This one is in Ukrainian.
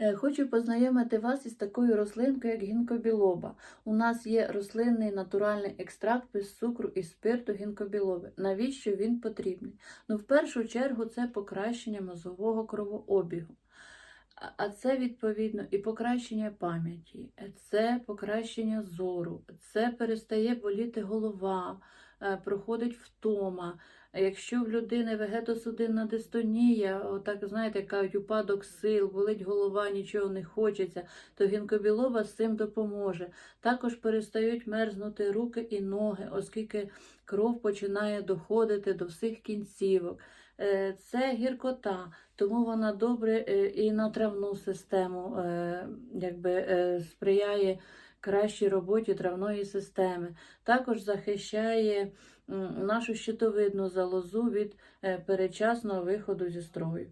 Е, Хочу познайомити вас із такою рослинкою, як гінкобілоба. У нас є рослинний натуральний екстракт без цукру і спирту гінкобілоби. Навіщо він потрібний? Ну, в першу чергу, це покращення мозового кровообігу. А- це відповідно і покращення пам'яті, це покращення зору, це перестає боліти голова, проходить втома. Якщо в людини вегетосудинна дистонія, отак знаєте, кажуть, упадок сил, болить голова, нічого не хочеться, то гінкобілоба з цим допоможе. Також перестають мерзнути руки і ноги, оскільки кров починає доходити до всіх кінцівок. Е, Це гіркота, тому вона добре е, і на травну систему е, якби, е, сприяє кращій роботі травної системи. Також захищає нашу щитовидну залозу від перечасного передчасного виходу зі строю.